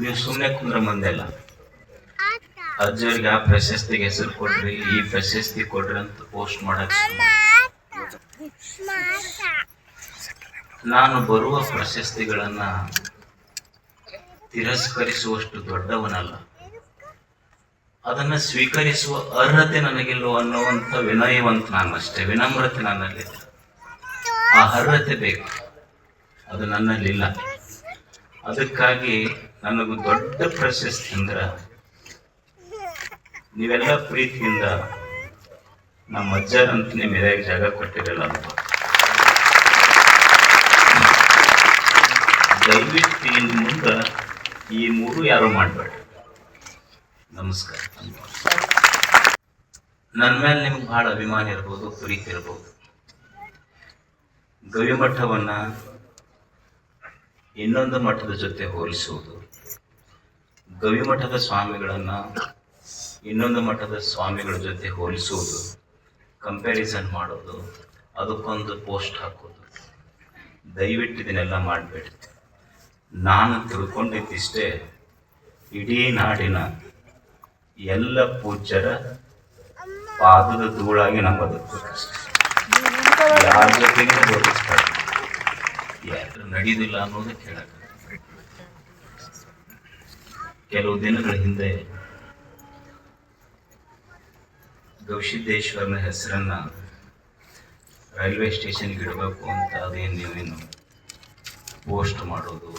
ನೀವು ಸುಮ್ಮನೆ ಕುಂದ್ರ ಮಂದೆಲ್ಲ ಆ ಪ್ರಶಸ್ತಿಗೆ ಹೆಸರು ಕೊಡ್ರಿ, ಈ ಪ್ರಶಸ್ತಿ ಕೊಡ್ರಿ ಅಂತ ಪೋಸ್ಟ್ ಮಾಡಕ್ ನಾನು ಬರುವ ಪ್ರಶಸ್ತಿಗಳನ್ನ ತಿರಸ್ಕರಿಸುವಷ್ಟು ದೊಡ್ಡವನಲ್ಲ. ಅದನ್ನ ಸ್ವೀಕರಿಸುವ ಅರ್ಹತೆ ನನಗಿಲ್ಲ ಅನ್ನುವಂಥ ವಿನಯವಂತ ನಾನಷ್ಟೇ, ವಿನಮ್ರತೆ ನನ್ನಲ್ಲಿ. ಆ ಅರ್ಹತೆ ಬೇಕು. ಅದು ನನ್ನಲ್ಲಿಲ್ಲ. ಅದಕ್ಕಾಗಿ ನನಗೂ ದೊಡ್ಡ ಪ್ರಶಸ್ತಿ ಅಂದ್ರ ನೀವೆಲ್ಲ ಪ್ರೀತಿಯಿಂದ ನಮ್ಮ ಅಜ್ಜರಂತ ನಿಮ್ಮ ಜಾಗ ಕೊಟ್ಟಿರಲ್ಲ ಅಂತ. ದಯವಿಟ್ಟು ಇನ್ನು ಮುಂದೆ ಈ ಮೂರು ಯಾರು ಮಾಡಬೇಡ. ನಮಸ್ಕಾರ. ನನ್ನ ಮೇಲೆ ನಿಮ್ಗೆ ಬಹಳ ಅಭಿಮಾನ ಇರ್ಬೋದು, ಪ್ರೀತಿ ಇರ್ಬೋದು. ಗವಿಮಠವನ್ನ ಇನ್ನೊಂದು ಮಠದ ಜೊತೆ ಹೋಲಿಸುವುದು. ಗವಿಮಠದ ಸ್ವಾಮಿಗಳನ್ನ ಇನ್ನೊಂದು ಮಠದ ಸ್ವಾಮಿಗಳ ಜೊತೆ ಹೋಲಿಸುವುದು. ಕಂಪ್ಯಾರಿಸನ್ ಮಾಡೋದು ಅದಕ್ಕೊಂದು ಪೋಸ್ಟ್ ಹಾಕೋದು ದಯವಿಟ್ಟು ಇದನ್ನೆಲ್ಲ ಮಾಡಬೇಡಿ. ನಾನು ತಿಳ್ಕೊಂಡಿದ್ದಿಷ್ಟೇ, ಇಡೀ ನಾಡಿನ ಎಲ್ಲ ಪೂಜ್ಯರ ಪಾದದ ಧೂಳಾಗಿ ನಮ್ಮ ಬದುಕಬೇಕಷ್ಟೆ ಯಾರ ಜೊತೆಗೆ ಯಾರು ನಡೆಯುವುದಿಲ್ಲ ಅನ್ನೋದಕ್ಕೆ ಕೇಳಕ ಕೆಲವು ದಿನಗಳ ಹಿಂದೆ ಗವಿಸಿದ್ದೇಶ್ವರನ ಹೆಸರನ್ನ ರೈಲ್ವೆ ಸ್ಟೇಷನ್ಗೆ ಇಡಬೇಕು ಅಂತ ಅದೇನು ನೀವೇನು ಪೋಸ್ಟ್ ಮಾಡೋದು,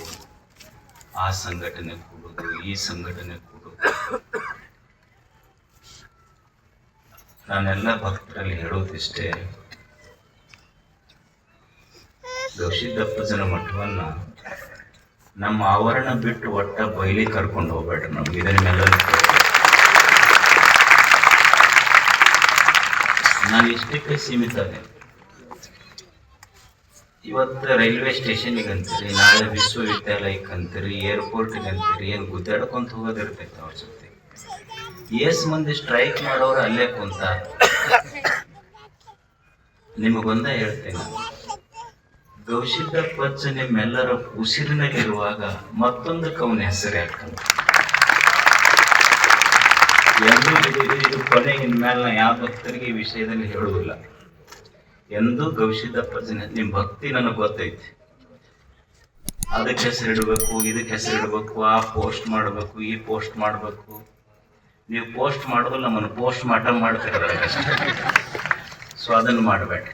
ಆ ಸಂಘಟನೆ ಕೂಡೋದು, ಈ ಸಂಘಟನೆ ಕೂಡೋದು? ನಾನೆಲ್ಲ ಭಕ್ತರಲ್ಲಿ ಹೇಳೋದಿಷ್ಟೇ ಗವಿಸಿದ್ದಪ್ಪಜನ ಮಠವನ್ನ ನಮ್ಮ ಆವರಣ ಬಿಟ್ಟು ಒಟ್ಟ ಬಯಲಿ ಕರ್ಕೊಂಡು ಹೋಗ್ಬೇಡ್ರಿ ನಮ್ಗೆ ಇದರ ಮೇಲೆ ನಾನು ಇಷ್ಟಕ್ಕೆ ಸೀಮಿತ ಅದೇ ಇವತ್ತು ರೈಲ್ವೆ ಸ್ಟೇಷನಿಗೆ ಅಂತೀರಿ, ನಾಳೆ ವಿಶ್ವವಿದ್ಯಾಲಯಕ್ಕೆ ಅಂತೀರಿ, ಏರ್ಪೋರ್ಟಿಗೆ ಅಂತೀರಿ, ಏನು ಗುದ್ದಾಡ್ಕೊಂತ ಹೋಗೋದಿರ್ತೈತೆ ಅವ್ರ ಜೊತೆ. ಎಸ್ ಮಂದಿ ಸ್ಟ್ರೈಕ್ ಮಾಡೋರು ಅಲ್ಲೇ ಕುಂತ ನಿಮಗೊಂದ ಹೇಳ್ತೇನೆ. ಗೌಶಿದ್ದಪ್ಪಚ್ಚ ನಿಮ್ಮೆಲ್ಲರ ಉಸಿರಿನಲ್ಲಿರುವಾಗ ಮತ್ತೊಂದು ಕವನ ಹೆಸರು ಯಾಕಂತ ಎಂದೂ ಇದು ಕೊನೆ ಇನ್ಮೇಲೆ ನಾ ಯಾವ ಭಕ್ತರಿಗೆ ಈ ವಿಷಯದಲ್ಲಿ ಹೇಳುವುದಿಲ್ಲ. ಎಂದೂ ಪಚ್ಚನೆ ನಿಮ್ಮ ಭಕ್ತಿ ನನಗೆ ಗೊತ್ತೈತಿ. ಅದಕ್ಕೆ ಹೆಸರು ಇಡಬೇಕು ಇದಕ್ಕೆ ಹೆಸರು ಇಡಬೇಕು ಆ ಪೋಸ್ಟ್ ಮಾಡಬೇಕು, ಈ ಪೋಸ್ಟ್ ಮಾಡಬೇಕು. ನೀವು ಪೋಸ್ಟ್ ಮಾಡೋದು ನಮ್ಮನ್ನು, ಪೋಸ್ಟ್ ಮಾರ್ಟಮ್ ಮಾಡ್ತಾರೆ ಸೊ ಅದನ್ನು ಮಾಡಬೇಡ್ರಿ